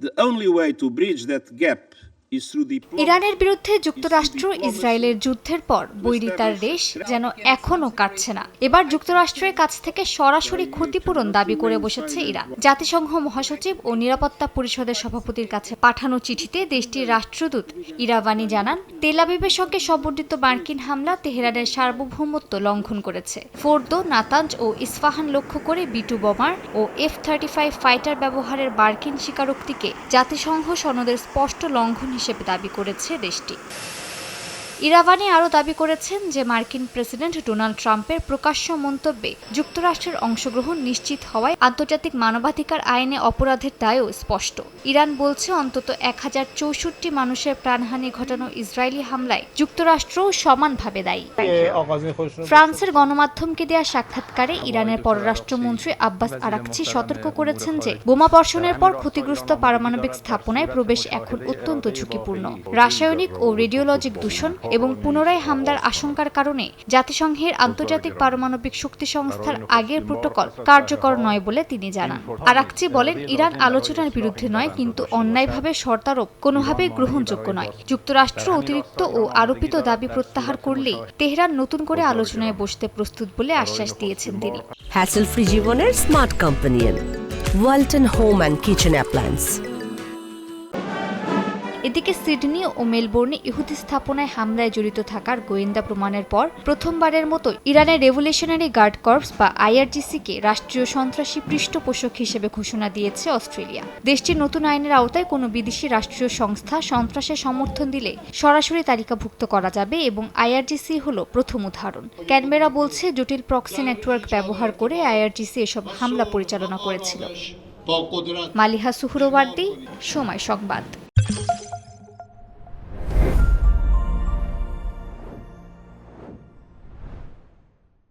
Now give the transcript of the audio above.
The only way to bridge that gap ইরানের বিরুদ্ধে যুক্তরাষ্ট্র ইসরায়েলের যুদ্ধের পর বৈরিতার রেশ যেন এখনও কাটছে না। এবার যুক্তরাষ্ট্রের কাছ থেকে সরাসরি ক্ষতিপূরণ দাবি করে বসেছে ইরান। জাতিসংঘ মহাসচিব ও নিরাপত্তা পরিষদের সভাপতির কাছে পাঠানো চিঠিতে দেশটির রাষ্ট্রদূত ইরাবানি জানান তেলাবিবের সঙ্গে সমন্বিত মার্কিন হামলা তেহরানের সার্বভৌমত্ব লঙ্ঘন করেছে। ফোর্দো নাতাঞ্জ ও ইস্পাহান লক্ষ্য করে বিটু বোমার ও এফ থার্টি ফাইভ ফাইটার ব্যবহারের মার্কিন স্বীকারোক্তিকে জাতিসংঘ সনদের স্পষ্ট লঙ্ঘন হিসেবে দাবি করেছে দেশটি। ইরাভানি আরও দাবি করেছেন যে মার্কিন প্রেসিডেন্ট ডোনাল্ড ট্রাম্পের প্রকাশ্য মন্তব্যে যুক্তরাষ্ট্রের অংশগ্রহণ নিশ্চিত হওয়ায় আন্তর্জাতিক মানবাধিকার আইনে অপরাধের দায়ও স্পষ্ট। ইরান বলছে অন্তত এক হাজার চৌষট্টি মানুষের প্রাণহানি ঘটানো ইসরায়েলি হামলায় যুক্তরাষ্ট্রও সমানভাবে দায়ী। ফ্রান্সের গণমাধ্যমকে দেয়া সাক্ষাৎকারে ইরানের পররাষ্ট্রমন্ত্রী আব্বাস আরাকচি সতর্ক করেছেন যে বোমা বর্ষণের পর ক্ষতিগ্রস্ত পারমাণবিক স্থাপনায় প্রবেশ এখন অত্যন্ত ঝুঁকিপূর্ণ। রাসায়নিক ও রেডিওলজিক দূষণ এবং পুনরায় হামলার আশঙ্কার কারণে জাতিসংঘের আন্তর্জাতিক পারমাণবিক শক্তি সংস্থার আগের প্রোটোকল কার্যকর নয় বলে তিনি জানান। আরাকচি বলেন ইরান আলোচনার বিরুদ্ধে নয় কিন্তু অন্যায়ভাবে শর্তারোপ কোনোভাবেই গ্রহণযোগ্য নয়। যুক্তরাষ্ট্র অতিরিক্ত ও আরোপিত দাবি প্রত্যাহার করলেই তেহরান নতুন করে আলোচনায় বসতে প্রস্তুত বলে আশ্বাস দিয়েছেন তিনি। হ্যাসেল ফ্রি জীবনের smart companion Walton home and kitchen appliance এদিকে সিডনি ও মেলবোর্নে ইহুদি স্থাপনায় হামলায় জড়িত থাকার গোয়েন্দা প্রমাণের পর প্রথমবারের মতো ইরানের রেভলিউশনারি গার্ড কর্পস বা আইআরজিসিকে রাষ্ট্রীয় সন্ত্রাসী পৃষ্ঠপোষক হিসেবে ঘোষণা দিয়েছে অস্ট্রেলিয়া। দেশটির নতুন আইনের আওতায় কোনো বিদেশি রাষ্ট্রীয় সংস্থা সন্ত্রাসের সমর্থন দিলে সরাসরি তালিকাভুক্ত করা যাবে এবং আইআরজিসি হল প্রথম উদাহরণ। ক্যানবেরা বলছে, জটিল প্রক্সি নেটওয়ার্ক ব্যবহার করে আইআরজিসি এসব হামলা পরিচালনা করেছিল। মালিহা সুহরওয়ার্দী, সময় সংবাদ।